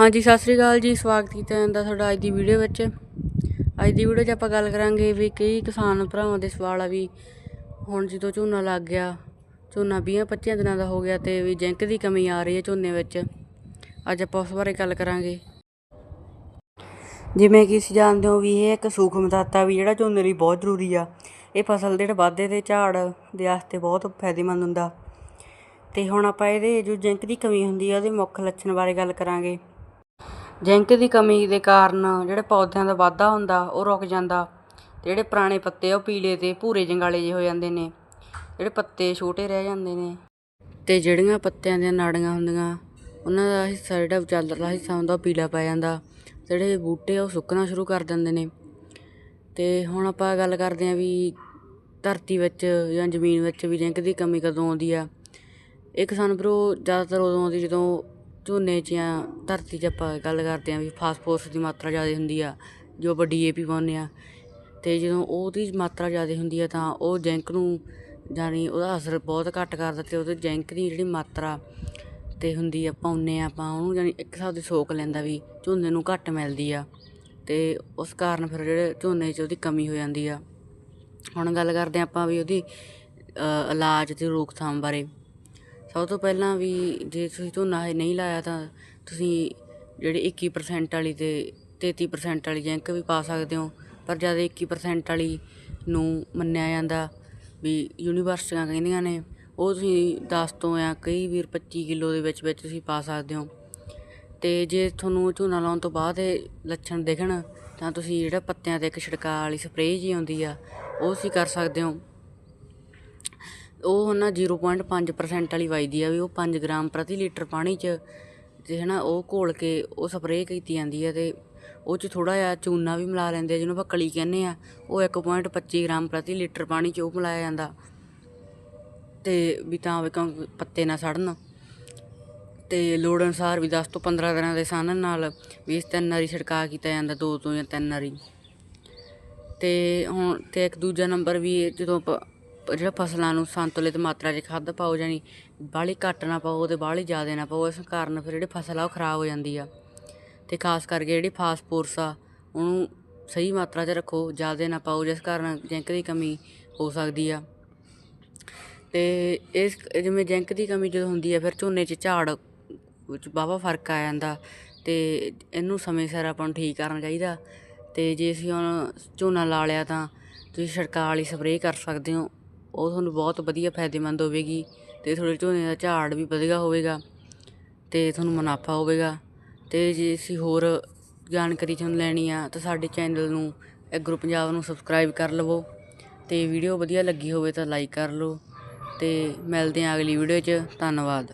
ਹਾਂਜੀ, ਸਤਿ ਸ੍ਰੀ ਅਕਾਲ ਜੀ। ਸਵਾਗਤ ਕੀਤਾ ਜਾਂਦਾ ਤੁਹਾਡਾ ਅੱਜ ਦੀ ਵੀਡੀਓ ਵਿੱਚ। ਅੱਜ ਦੀ ਵੀਡੀਓ 'ਚ ਆਪਾਂ ਗੱਲ ਕਰਾਂਗੇ ਵੀ ਕਈ ਕਿਸਾਨ ਭਰਾਵਾਂ ਦੇ ਸਵਾਲ ਆ ਵੀ ਹੁਣ ਜਦੋਂ ਝੋਨਾ ਲੱਗ ਗਿਆ, ਝੋਨਾ 20 25 ਦਿਨਾਂ ਦਾ ਹੋ ਗਿਆ ਤੇ ਵੀ ਜਿੰਕ ਦੀ ਕਮੀ ਆ ਰਹੀ ਹੈ ਝੋਨੇ ਵਿੱਚ। ਅੱਜ ਆਪਾਂ ਉਸ ਬਾਰੇ ਗੱਲ ਕਰਾਂਗੇ। ਜਿਵੇਂ ਕਿ ਤੁਸੀਂ ਜਾਣਦੇ ਹੋ ਵੀ ਇਹ ਇੱਕ ਸੂਖਮ ਤੱਤ ਵੀ ਜਿਹੜਾ ਝੋਨੇ ਲਈ ਬਹੁਤ ਜ਼ਰੂਰੀ ਆ। ਇਹ ਫਸਲ ਦੇ ਜਿਹੜੇ ਵਾਧੇ ਤੇ ਝਾੜ ਦੇ ਵਾਸਤੇ ਬਹੁਤ ਫਾਇਦੇਮੰਦ ਹੁੰਦਾ। ਤੇ ਹੁਣ ਆਪਾਂ ਇਹਦੇ ਜੋ ਜਿੰਕ ਦੀ ਕਮੀ ਹੁੰਦੀ ਆ, ਉਹਦੇ ਮੁੱਖ ਲੱਛਣ ਬਾਰੇ ਗੱਲ ਕਰਾਂਗੇ। ਜਿੰਕ ਦੀ ਕਮੀ ਦੇ ਕਾਰਨ ਜਿਹੜੇ ਪੌਦਿਆਂ ਦਾ ਵਾਧਾ ਹੁੰਦਾ, ਉਹ ਰੁਕ ਜਾਂਦਾ। ਅਤੇ ਜਿਹੜੇ ਪੁਰਾਣੇ ਪੱਤੇ ਉਹ ਪੀਲੇ ਤੇ ਭੂਰੇ ਜੰਗਾਲੇ ਜਿਹੇ ਹੋ ਜਾਂਦੇ ਨੇ। ਜਿਹੜੇ ਪੱਤੇ ਛੋਟੇ ਰਹਿ ਜਾਂਦੇ ਨੇ। ਅਤੇ ਜਿਹੜੀਆਂ ਪੱਤਿਆਂ ਦੀਆਂ ਨਾੜੀਆਂ ਹੁੰਦੀਆਂ, ਉਹਨਾਂ ਦਾ ਹਿੱਸਾ, ਜਿਹੜਾ ਵਿਚਾਲੜਾ ਹਿੱਸਾ ਹੁੰਦਾ, ਉਹ ਪੀਲਾ ਪੈ ਜਾਂਦਾ। ਜਿਹੜੇ ਬੂਟੇ ਆ, ਉਹ ਸੁੱਕਣਾ ਸ਼ੁਰੂ ਕਰ ਦਿੰਦੇ ਨੇ। ਅਤੇ ਹੁਣ ਆਪਾਂ ਗੱਲ ਕਰਦੇ ਹਾਂ ਵੀ ਧਰਤੀ ਵਿੱਚ ਜਾਂ ਜ਼ਮੀਨ ਵਿੱਚ ਵੀ ਜਿੰਕ ਦੀ ਕਮੀ ਕਦੋਂ ਆਉਂਦੀ ਆ। ਇਹ ਕਿਸਾਨ ਭਰੋ ਜ਼ਿਆਦਾਤਰ ਉਦੋਂ ਆਉਂਦੀ ਜਦੋਂ ਝੋਨੇ 'ਚ ਜਾਂ ਧਰਤੀ 'ਚ ਆਪਾਂ ਗੱਲ ਕਰਦੇ ਹਾਂ ਵੀ ਫਾਸਫੋਰਸ ਦੀ ਮਾਤਰਾ ਜ਼ਿਆਦਾ ਹੁੰਦੀ ਆ, ਜੋ ਆਪਾਂ ਡੀਏਪੀ ਪਾਉਂਦੇ ਹਾਂ। ਅਤੇ ਜਦੋਂ ਉਹਦੀ ਮਾਤਰਾ ਜ਼ਿਆਦਾ ਹੁੰਦੀ ਆ ਤਾਂ ਉਹ ਜਿੰਕ ਨੂੰ ਜਾਣੀ ਉਹਦਾ ਅਸਰ ਬਹੁਤ ਘੱਟ ਕਰਦਾ ਅਤੇ ਉਹਦੇ ਜਿੰਕ ਦੀ ਜਿਹੜੀ ਮਾਤਰਾ ਤੇ ਹੁੰਦੀ ਆ ਪਾਉਂਦੇ ਹਾਂ ਆਪਾਂ, ਉਹਨੂੰ ਜਾਣੀ ਇੱਕ ਹਿਸਾਬ ਦੀ ਸੋਕ ਲੈਂਦਾ ਵੀ ਝੋਨੇ ਨੂੰ ਘੱਟ ਮਿਲਦੀ ਆ। ਅਤੇ ਉਸ ਕਾਰਨ ਫਿਰ ਜਿਹੜੇ ਝੋਨੇ 'ਚ ਉਹਦੀ ਕਮੀ ਹੋ ਜਾਂਦੀ ਆ। ਹੁਣ ਗੱਲ ਕਰਦੇ ਹਾਂ ਆਪਾਂ ਵੀ ਉਹਦੀ ਇਲਾਜ ਅਤੇ ਰੋਕਥਾਮ ਬਾਰੇ। ਸਭ ਤੋਂ ਪਹਿਲਾਂ ਵੀ ਜੇ ਤੁਸੀਂ ਝੋਨਾ ਹਜੇ ਨਹੀਂ ਲਾਇਆ ਤਾਂ ਤੁਸੀਂ ਜਿਹੜੀ 21% ਵਾਲੀ ਤੇ 33% ਵਾਲੀ ਜਿੰਕ ਵੀ ਪਾ ਸਕਦੇ ਹੋ। ਪਰ ਜਦ 21% ਵਾਲੀ ਨੂੰ ਮੰਨਿਆ ਜਾਂਦਾ ਵੀ ਯੂਨੀਵਰਸਿਟੀਆਂ ਕਹਿੰਦੀਆਂ ਨੇ, ਉਹ ਤੁਸੀਂ 10 ਤੋਂ ਜਾਂ ਕਈ ਵੀਰ 25 ਕਿਲੋ ਦੇ ਵਿੱਚ ਵਿੱਚ ਤੁਸੀਂ ਪਾ ਸਕਦੇ ਹੋ। ਤੇ ਜੇ ਤੁਹਾਨੂੰ ਝੋਨਾ ਲਾਉਣ ਤੋਂ ਬਾਅਦ ਇਹ ਲੱਛਣ ਦਿਖਣ ਤਾਂ ਤੁਸੀਂ ਜਿਹੜਾ ਪੱਤਿਆਂ ਤੇ ਇੱਕ ਛਿੜਕਾਅ ਵਾਲੀ ਸਪਰੇਅ ਜੀ ਆਉਂਦੀ ਆ, ਉਹ ਤੁਸੀਂ ਕਰ ਸਕਦੇ ਹੋ। ਉਹ ਨਾ 0.5% ਵਾਲੀ ਵਜਦੀ ਆ ਵੀ ਉਹ 5 ਗ੍ਰਾਮ ਪ੍ਰਤੀ ਲੀਟਰ ਪਾਣੀ 'ਚ ਤੇ ਹਨਾ ਉਹ ਘੋਲ ਕੇ ਉਹ ਸਪਰੇਅ ਕੀਤੀ ਜਾਂਦੀ ਆ ਤੇ ਉਹ 'ਚ ਥੋੜਾ ਜਿਹਾ ਚੂਨਾ ਵੀ ਮਿਲਾ ਲੈਂਦੇ ਆ, ਜਿਹਨੂੰ ਆਪਾਂ ਕਲੀ ਕਹਿੰਦੇ ਆ। ਉਹ 1.25 ਗ੍ਰਾਮ ਪ੍ਰਤੀ ਲੀਟਰ ਪਾਣੀ 'ਚ ਉਹ ਮਿਲਾਇਆ ਜਾਂਦਾ। ਤੇ ਵੀ ਤਾਂ ਵੀ ਕਿਉਂ ਪੱਤੇ ਨਾ ਸੜਨ। ਤੇ ਲੋੜ ਅਨੁਸਾਰ ਵੀ 10 ਤੋਂ 15 ਦਿਨਾਂ ਦੇ ਸਾਨਣ ਨਾਲ ਵੀ ਇਸ ਤਿੰਨ ਵਾਰੀ ਛਿੜਕਾਅ ਕੀਤਾ ਜਾਂਦਾ, ਦੋ ਤੋਂ ਜਾਂ ਤਿੰਨ ਵਾਰੀ ਤੇ ਹੁਣ ਤੇ ਇੱਕ ਦੂਜਾ ਨੰਬਰ ਵੀ ਜਦੋਂ ਆਪਾਂ ਜਿਹੜਾ ਫਸਲਾਂ ਨੂੰ ਸੰਤੁਲਿਤ ਮਾਤਰਾ 'ਚ ਖਾਦ ਪਾਓ ਜਾਣੀ ਬਾਹਲੀ ਘੱਟ ਨਾ ਪਾਓ ਅਤੇ ਬਾਹਲੀ ਜ਼ਿਆਦਾ ਨਾ ਪਾਓ, ਇਸ ਕਾਰਨ ਫਿਰ ਜਿਹੜੀ ਫਸਲ ਆ ਉਹ ਖਰਾਬ ਹੋ ਜਾਂਦੀ ਆ। ਅਤੇ ਖਾਸ ਕਰਕੇ ਜਿਹੜੀ ਫਾਸਫੋਰਸ ਆ, ਉਹਨੂੰ ਸਹੀ ਮਾਤਰਾ 'ਚ ਰੱਖੋ, ਜ਼ਿਆਦਾ ਨਾ ਪਾਓ, ਜਿਸ ਕਾਰਨ ਜਿੰਕ ਦੀ ਕਮੀ ਹੋ ਸਕਦੀ ਆ। ਤੇ ਇਸ ਜਿਵੇਂ ਜਿੰਕ ਦੀ ਕਮੀ ਜਦੋਂ ਹੁੰਦੀ ਆ, ਫਿਰ ਝੋਨੇ 'ਚ ਝਾੜ ਵਿੱਚ ਵਾਹਵਾ ਫ਼ਰਕ ਆ ਜਾਂਦਾ। ਤੇ ਇਹਨੂੰ ਸਮੇਂ ਸਿਰ ਆਪਾਂ ਨੂੰ ਠੀਕ ਕਰਨਾ ਚਾਹੀਦਾ। ਤੇ ਜੇ ਅਸੀਂ ਹੁਣ ਝੋਨਾ ਲਾ ਲਿਆ ਤਾਂ ਤੁਸੀਂ ਛਿੜਕਾਅ ਵਾਲੀ ਸਪਰੇਅ ਕਰ ਸਕਦੇ ਹੋ। ਉਹ ਤੁਹਾਨੂੰ ਬਹੁਤ ਵਧੀਆ ਫਾਇਦੇਮੰਦ ਹੋਵੇਗੀ ਅਤੇ ਤੁਹਾਡੇ ਝੋਨੇ ਦਾ ਝਾੜ ਵੀ ਵਧੀਆ ਹੋਵੇਗਾ ਅਤੇ ਤੁਹਾਨੂੰ ਮੁਨਾਫਾ ਹੋਵੇਗਾ। ਅਤੇ ਜੇ ਅਸੀਂ ਹੋਰ ਜਾਣਕਾਰੀ ਤੁਹਾਨੂੰ ਲੈਣੀ ਆ ਤਾਂ ਸਾਡੇ ਚੈਨਲ ਨੂੰ ਐਗਰੋ ਪੰਜਾਬ ਨੂੰ ਸਬਸਕ੍ਰਾਈਬ ਕਰ ਲਵੋ ਅਤੇ ਵੀਡੀਓ ਵਧੀਆ ਲੱਗੀ ਹੋਵੇ ਤਾਂ ਲਾਈਕ ਕਰ ਲਓ ਅਤੇ ਮਿਲਦੇ ਹਾਂ ਅਗਲੀ ਵੀਡੀਓ 'ਚ। ਧੰਨਵਾਦ।